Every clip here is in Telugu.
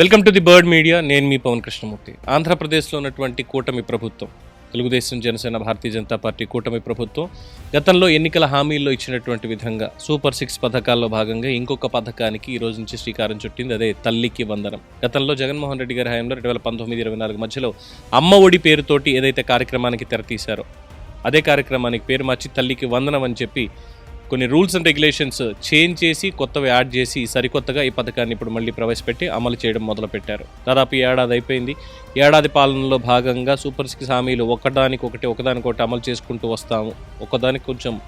Welcome to the bird media. నేను మీ పవన్ కృష్ణమూర్తి. ఆంధ్రప్రదేశ్లో ఉన్నటువంటి కూటమి ప్రభుత్వం తెలుగుదేశం జనసేన భారతీయ జనతా పార్టీ కూటమి ప్రభుత్వం గతంలో ఎన్నికల హామీల్లో ఇచ్చినటువంటి విధంగా సూపర్ సిక్స్ పథకాల్లో భాగంగా ఇంకొక పథకానికి ఈ రోజు నుంచి శ్రీకారం చుట్టింది. అదే తల్లికి వందనం. గతంలో జగన్మోహన్ రెడ్డి గారి హయాంలో రెండు వేల పంతొమ్మిది ఇరవై నాలుగు మధ్యలో అమ్మ ఒడి పేరుతోటి ఏదైతే కార్యక్రమానికి తెరతీశారో అదే కార్యక్రమానికి పేరు మార్చి తల్లికి వందనం అని చెప్పి కొన్ని రూల్స్ అండ్ రెగ్యులేషన్స్ చేంజ్ చేసి కొత్తవి యాడ్ చేసి సరికొత్తగా ఈ పథకాన్ని ఇప్పుడు మళ్ళీ ప్రవేశపెట్టి అమలు చేయడం మొదలుపెట్టారు. దాదాపు ఏడాది అయిపోయింది. ఏడాది పాలనలో భాగంగా సూపర్ సిక్స్ హామీలు ఒకదానికొకటి ఒకదానికొకటి అమలు చేసుకుంటూ వస్తాము. ఒకదానికి కొంచెం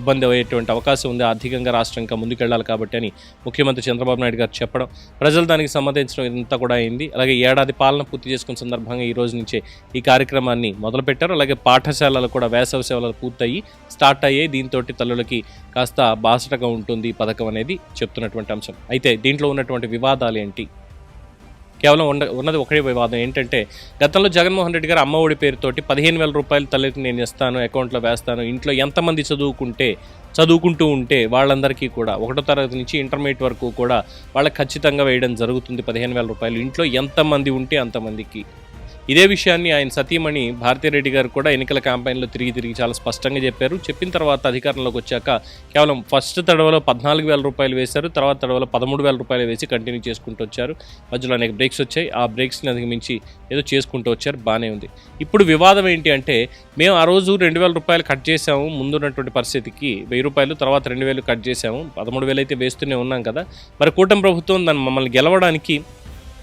ఇబ్బంది అయ్యేటువంటి అవకాశం ఉంది. ఆర్థికంగా రాష్ట్రం ఇంకా ముందుకెళ్ళాలి కాబట్టి అని ముఖ్యమంత్రి చంద్రబాబు నాయుడు గారు చెప్పడం ప్రజలు దానికి సంబంధించడం ఇదంతా కూడా అయింది. అలాగే ఏడాది పాలన పూర్తి చేసుకున్న సందర్భంగా ఈ రోజు నుంచే ఈ కార్యక్రమాన్ని మొదలుపెట్టారు. అలాగే పాఠశాలలు కూడా వేసవి సేవలు పూర్తయ్యి స్టార్ట్ అయ్యాయి. దీంతో తల్లులకి కాస్త బాసటగా ఉంటుంది పథకం అనేది చెప్తున్నటువంటి అంశం. అయితే దీంట్లో ఉన్నటువంటి వివాదాలు ఏంటి? కేవలం ఉన్న ఉన్నది ఒకటే వివాదం. ఏంటంటే గతంలో జగన్మోహన్ రెడ్డి గారు అమ్మ ఒడి పేరుతోటి పదిహేను వేల రూపాయలు తల్లికి నేను ఇస్తాను అకౌంట్లో వేస్తాను ఇంట్లో ఎంతమంది చదువుకుంటే చదువుకుంటూ ఉంటే వాళ్ళందరికీ కూడా ఒకటో తరగతి నుంచి ఇంటర్మీడియట్ వరకు కూడా వాళ్ళకి ఖచ్చితంగా వేయడం జరుగుతుంది పదిహేను వేల రూపాయలు. ఇంట్లో ఎంతమంది ఉంటే అంతమందికి. ఇదే విషయాన్ని ఆయన సతీమణి భారతిరెడ్డి గారు కూడా ఎన్నికల క్యాంపెయిన్లో తిరిగి తిరిగి చాలా స్పష్టంగా చెప్పారు. చెప్పిన తర్వాత అధికారంలోకి వచ్చాక కేవలం ఫస్ట్ తడవలో పద్నాలుగు వేల రూపాయలు వేశారు. తర్వాత తడవలో పదమూడు వేల రూపాయలు వేసి కంటిన్యూ చేసుకుంటూ వచ్చారు. మధ్యలో అనేక బ్రేక్స్ వచ్చాయి. ఆ బ్రేక్స్ని అధిగమించి ఏదో చేసుకుంటూ వచ్చారు. బాగానే ఉంది. ఇప్పుడు వివాదం ఏంటి అంటే మేము ఆ రోజు రెండు వేల రూపాయలు కట్ చేసాము ముందున్నటువంటి పరిస్థితికి వెయ్యి రూపాయలు తర్వాత రెండు వేలు కట్ చేసాము పదమూడు వేలు అయితే వేస్తూనే ఉన్నాం కదా. మరి కూటమి ప్రభుత్వం దాన్ని మమ్మల్ని గెలవడానికి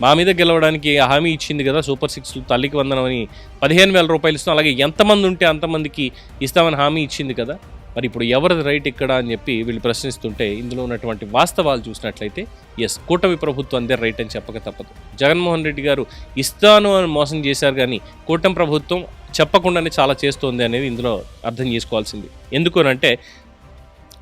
మా మీద గెలవడానికి హామీ ఇచ్చింది కదా సూపర్ సిక్స్ తల్లికి వందనం అని పదిహేను వేల రూపాయలు ఇస్తాం అలాగే ఎంతమంది ఉంటే అంతమందికి ఇస్తామని హామీ ఇచ్చింది కదా. మరి ఇప్పుడు ఎవరిది రైట్ ఇక్కడ అని చెప్పి వీళ్ళు ప్రశ్నిస్తుంటే ఇందులో ఉన్నటువంటి వాస్తవాలు చూసినట్లయితే ఎస్ కూటమి ప్రభుత్వం అందే రైట్ అని చెప్పక తప్పదు. జగన్మోహన్ రెడ్డి గారు ఇస్తాను అని మోసం చేశారు కానీ కూటమి ప్రభుత్వం చెప్పకుండానే చాలా చేస్తోంది అనేది ఇందులో అర్థం చేసుకోవాల్సింది. ఎందుకు అంటే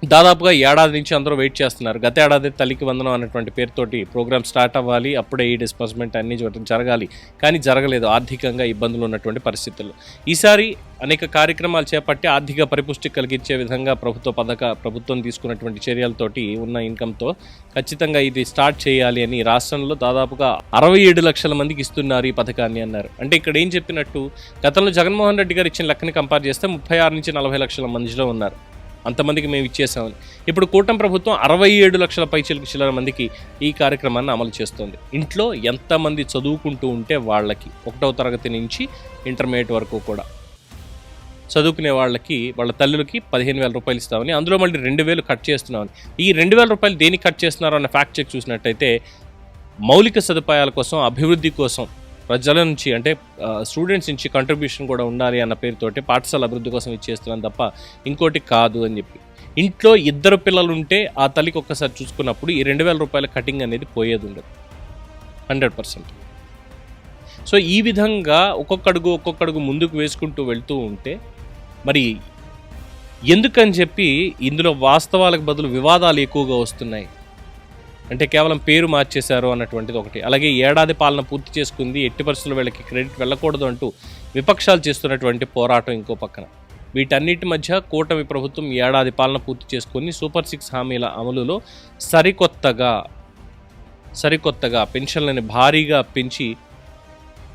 దాదాపుగా ఏడాది నుంచి అందరూ వెయిట్ చేస్తున్నారు. గత ఏడాది తల్లికి వందనం అన్నటువంటి పేరుతోటి ప్రోగ్రామ్ స్టార్ట్ అవ్వాలి. అప్పుడే ఈ డిస్బర్స్మెంట్ అన్ని జరగాలి. కానీ జరగలేదు. ఆర్థికంగా ఇబ్బందులు ఉన్నటువంటి పరిస్థితుల్లో ఈసారి అనేక కార్యక్రమాలు చేపట్టి ఆర్థిక పరిపుష్టి కలిగించే విధంగా ప్రభుత్వ పథక ప్రభుత్వం తీసుకున్నటువంటి చర్యలతోటి ఉన్న ఇన్కంతో ఖచ్చితంగా ఇది స్టార్ట్ చేయాలి అని రాష్ట్రంలో దాదాపుగా అరవై ఏడు లక్షల మందికి ఇస్తున్నారు ఈ పథకాన్ని అన్నారు. అంటే ఇక్కడ ఏం చెప్పినట్టు గతంలో జగన్మోహన్ రెడ్డి గారు ఇచ్చిన లెక్కని కంపేర్ చేస్తే ముప్పై ఆరు నుంచి నలభై లక్షల మందిలో ఉన్నారు. అంతమందికి మేము ఇచ్చేసామని. ఇప్పుడు కూటమి ప్రభుత్వం అరవై ఏడు లక్షల పైచలకు చిల్లర మందికి ఈ కార్యక్రమాన్ని అమలు చేస్తుంది. ఇంట్లో ఎంతమంది చదువుకుంటూ ఉంటే వాళ్ళకి ఒకటవ తరగతి నుంచి ఇంటర్మీడియట్ వరకు కూడా. చదువుకునే వాళ్ళకి వాళ్ళ తల్లులకి పదిహేను వేల రూపాయలు ఇస్తామని అందులో మళ్ళీ రెండు వేలు కట్ చేస్తున్నామని. ఈ రెండు వేల రూపాయలు దేనికి కట్ చేస్తున్నారు అన్న ఫ్యాక్ట్ చెక్ చూసినట్టయితే మౌలిక సదుపాయాల కోసం అభివృద్ధి కోసం ప్రజల నుంచి అంటే స్టూడెంట్స్ నుంచి కంట్రిబ్యూషన్ కూడా ఉండాలి అన్న పేరుతోటి పాఠశాల అభివృద్ధి కోసం ఇచ్చేస్తున్నాను తప్ప ఇంకోటి కాదు అని చెప్పి. ఇంట్లో ఇద్దరు పిల్లలు ఉంటే ఆ తల్లికి ఒక్కసారి చూసుకున్నప్పుడు ఈ రెండు వేల రూపాయల కటింగ్ అనేది పోయేది ఉండదు. Hundred percent. సో ఈ విధంగా ఒక్కొక్క అడుగు ఒక్కొక్క అడుగు ముందుకు వేసుకుంటూ వెళ్తూ ఉంటే మరి ఎందుకని చెప్పి ఇందులో వాస్తవాలకు బదులు వివాదాలు ఎక్కువగా వస్తున్నాయి? అంటే కేవలం పేరు మార్చేశారు అన్నటువంటిది ఒకటి. అలాగే ఏడాది పాలన పూర్తి చేసుకుంది ఎట్టి పరిస్థితుల్లో వీళ్ళకి క్రెడిట్ వెళ్ళకూడదు అంటూ విపక్షాలు చేస్తున్నటువంటి పోరాటం ఇంకో పక్కన. వీటన్నిటి మధ్య కూటమి ప్రభుత్వం ఏడాది పాలన పూర్తి చేసుకుని సూపర్ సిక్స్ హామీల అమలులో సరికొత్తగా సరికొత్తగా పెన్షన్లని భారీగా పెంచి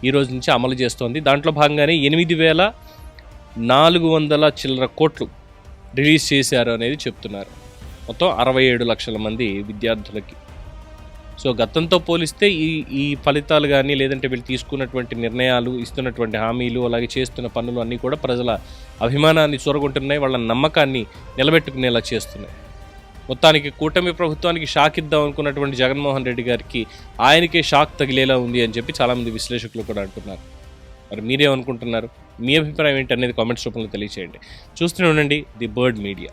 ఈ రోజు నుంచి అమలు చేస్తోంది. దాంట్లో భాగంగానే ఎనిమిది వేల నాలుగు వందల చిల్లర కోట్లు రిలీజ్ చేశారు అనేది చెప్తున్నారు. మొత్తం అరవై ఏడు లక్షల మంది విద్యార్థులకి. సో గతంతో పోలిస్తే ఈ ఈ ఫలితాలు కానీ లేదంటే వీళ్ళు తీసుకున్నటువంటి నిర్ణయాలు ఇస్తున్నటువంటి హామీలు అలాగే చేస్తున్న పనులు అన్నీ కూడా ప్రజల అభిమానాన్ని చూరగొంటున్నాయి వాళ్ళ నమ్మకాన్ని నిలబెట్టుకునేలా చేస్తున్నాయి. మొత్తానికి కూటమి ప్రభుత్వానికి షాక్ ఇద్దాం అనుకున్నటువంటి జగన్మోహన్ రెడ్డి గారికి ఆయనకే షాక్ తగిలేలా ఉంది అని చెప్పి చాలామంది విశ్లేషకులు కూడా అంటున్నారు. మరి మీరేమనుకుంటున్నారు? మీ అభిప్రాయం ఏంటి అనేది కామెంట్స్ రూపంలో తెలియచేయండి. చూస్తూనే ఉండండి ది బర్డ్ మీడియా.